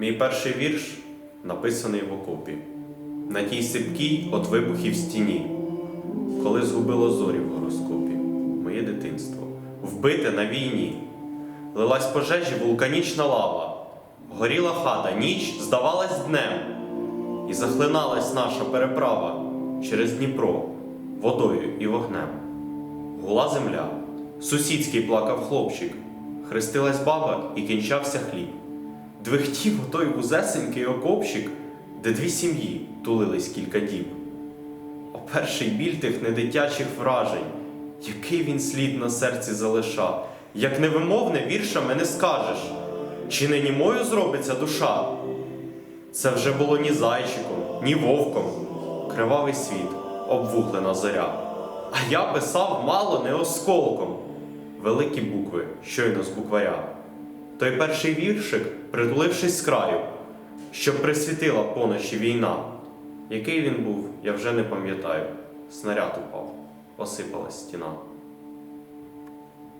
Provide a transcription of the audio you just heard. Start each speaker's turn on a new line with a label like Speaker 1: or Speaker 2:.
Speaker 1: Мій перший вірш написаний в окопі, на тій сипкій от вибухів стіні, коли згубило зорі в гороскопі, моє дитинство, вбите на війні. Лилась пожежі вулканічна лава, горіла хата, ніч здавалась днем, і захлиналась наша переправа через Дніпро водою і вогнем. Гула земля, сусідський плакав хлопчик, хрестилась баба і кінчався хліб. Двихтів отой вузесенький окопчик, де дві сім'ї тулились кілька діб. О перший біль тих недитячих вражень, який він слід на серці залиша, як невимовне віршами не скажеш, чи не німою зробиться душа? Це вже було ні зайчиком, ні вовком, кривавий світ, обвуглена зоря. А я писав мало не осколком, великі букви, щойно з букваря. Той перший віршик, притулившись з краю, що присвітила поночі війна. Який він був, я вже не пам'ятаю. Снаряд упав, осипалась стіна.